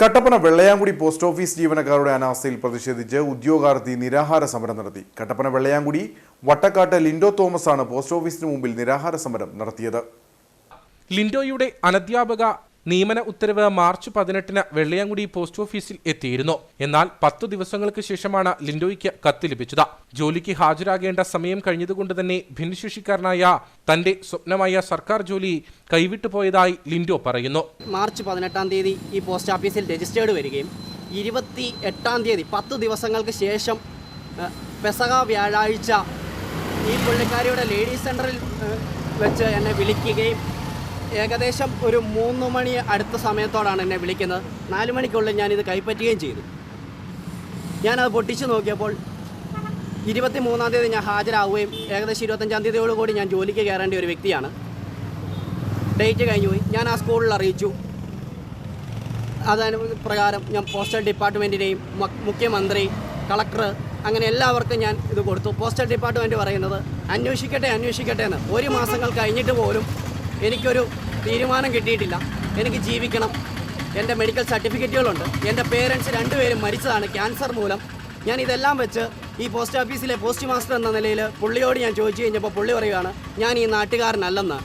Kattappana Vellayamkudi post office ജീവനക്കാരുടെ അനാസ്ഥയിൽ പ്രതിഷേധിച്ച് ഉദ്യോഗാർത്ഥി നിരാഹാര സമരം നടത്തി. കട്ടപ്പന വെള്ളയാങ്കുടി വട്ടക്കാട്ട് ലിൻഡോ തോമസ് ആണ് പോസ്റ്റ് ഓഫീസിന് മുമ്പിൽ നിരാഹാര സമരം നടത്തിയത്. ലിൻഡോയുടെ അനധ്യാപക നിയമന ഉത്തരവ് മാർച്ച് പതിനെട്ടിന് വെള്ളയാങ്കുടി പോസ്റ്റ് ഓഫീസിൽ എത്തിയിരുന്നു. എന്നാൽ പത്തു ദിവസങ്ങൾക്ക് ശേഷമാണ് ലിൻഡോയ്ക്ക് കത്ത് ലഭിച്ചത്. ജോലിക്ക് ഹാജരാകേണ്ട സമയം കഴിഞ്ഞതുകൊണ്ട് തന്നെ ഭിന്നശേഷിക്കാരനായ തന്റെ സ്വപ്നമായ സർക്കാർ ജോലി കൈവിട്ടു പോയതായി ലിൻഡോ പറയുന്നു. മാർച്ച് പതിനെട്ടാം തീയതി ഈ പോസ്റ്റ് ഓഫീസിൽ രജിസ്റ്റേർഡ് വരികയും ഇരുപത്തി എട്ടാം തീയതി പത്ത് ദിവസങ്ങൾക്ക് ശേഷം പെസക വ്യാഴാഴ്ച ഈ പുള്ളിക്കാരിയുടെ ലേഡീസ് സെന്ററിൽ വെച്ച് എന്നെ വിളിക്കുകയും ഏകദേശം ഒരു മൂന്ന് മണി അടുത്ത സമയത്തോടാണ് എന്നെ വിളിക്കുന്നത്. നാല് മണിക്കുള്ളിൽ ഞാനിത് കൈപ്പറ്റുകയും ചെയ്തു. ഞാനത് പൊട്ടിച്ചു നോക്കിയപ്പോൾ ഇരുപത്തി മൂന്നാം തീയതി ഞാൻ ഹാജരാകുകയും ഏകദേശം ഇരുപത്തഞ്ചാം തീയതിയോടുകൂടി ഞാൻ ജോലിക്ക് കയറേണ്ട ഒരു വ്യക്തിയാണ്. ഡേറ്റ് കഴിഞ്ഞു പോയി. ഞാൻ ആ സ്കൂളിൽ അറിയിച്ചു. അതിന് പ്രകാരം ഞാൻ പോസ്റ്റൽ ഡിപ്പാർട്ട്മെന്റിനെയും മുഖ്യമന്ത്രി കളക്ടർ അങ്ങനെ എല്ലാവർക്കും ഞാൻ ഇത് കൊടുത്തു. പോസ്റ്റൽ ഡിപ്പാർട്ട്മെന്റ് പറയുന്നത് അന്വേഷിക്കട്ടെ അന്വേഷിക്കട്ടെ എന്ന്. ഒരു മാസങ്ങൾ കഴിഞ്ഞിട്ട് പോലും എനിക്കൊരു തീരുമാനം കിട്ടിയിട്ടില്ല. എനിക്ക് ജീവിക്കണം. എന്റെ മെഡിക്കൽ സർട്ടിഫിക്കറ്റുകളുണ്ട് എന്റെ പേരൻസ് രണ്ടുപേരും മരിച്ചതാണ് ക്യാൻസർ മൂലം. ഞാൻ ഇതെല്ലാം വെച്ച് ഈ പോസ്റ്റ് ഓഫീസിലെ പോസ്റ്റ് മാസ്റ്റർ എന്ന നിലയിൽ പുള്ളിയോട് ഞാൻ ചോദിച്ചു കഴിഞ്ഞപ്പോൾ പുള്ളി പറയുകയാണ് ഞാൻ ഈ നാട്ടുകാരനല്ലെന്ന്.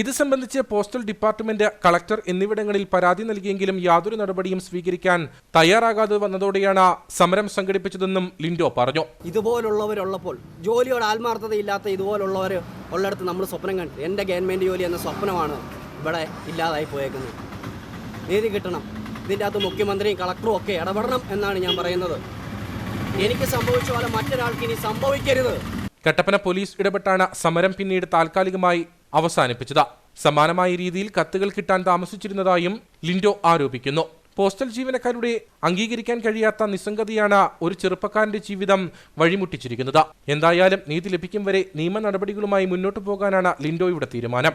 ഇത് സംബന്ധിച്ച് പോസ്റ്റൽ ഡിപ്പാർട്ട്മെന്റ് കളക്ടർ എന്നിവിടങ്ങളിൽ പരാതി നൽകിയെങ്കിലും യാതൊരു നടപടിയും സ്വീകരിക്കാൻ തയ്യാറാകാതെ വന്നതോടെയാണ് സമരം സംഘടിപ്പിച്ചതെന്നും ലിൻഡോ പറഞ്ഞു. ഇതുപോലുള്ളവരുള്ളപ്പോൾ ജോലിയോട് ആത്മാർത്ഥതയില്ലാത്ത ഇതുപോലുള്ളവർ ഉള്ളിടത്ത് നമ്മൾ സ്വപ്നം കണ്ടു എന്റെ ഗവൺമെന്റ് ജോലി എന്ന സ്വപ്നമാണ് ഇവിടെ ഇല്ലാതായി പോയേക്കുന്നത്. നീതി കിട്ടണം. ഇതിന്റെ അകത്ത് മുഖ്യമന്ത്രിയും കളക്ടറും ഒക്കെ ഇടപെടണം എന്നാണ് ഞാൻ പറയുന്നത്. എനിക്ക് സംഭവിച്ച പോലെ മറ്റൊരാൾക്ക് ഇനി സംഭവിക്കരുത്. കട്ടപ്പന പോലീസ് ഇടപെട്ടാണ് സമരം പിന്നീട് താൽക്കാലികമായി അവസാനിപ്പിച്ചത്. സമാനമായ രീതിയിൽ കത്തുകൾ കിട്ടാൻ താമസിച്ചിരുന്നതായും ലിൻഡോ ആരോപിക്കുന്നു. പോസ്റ്റൽ ജീവനക്കാരുടെ അംഗീകരിക്കാൻ കഴിയാത്ത നിസ്സംഗതയാണ് ഒരു ചെറുപ്പക്കാരന്റെ ജീവിതം വഴിമുട്ടിച്ചിരിക്കുന്നത്. എന്തായാലും നീതി ലഭിക്കും വരെ നിയമ നടപടികളുമായി മുന്നോട്ടു പോകാനാണ് ലിൻഡോയുടെ തീരുമാനം.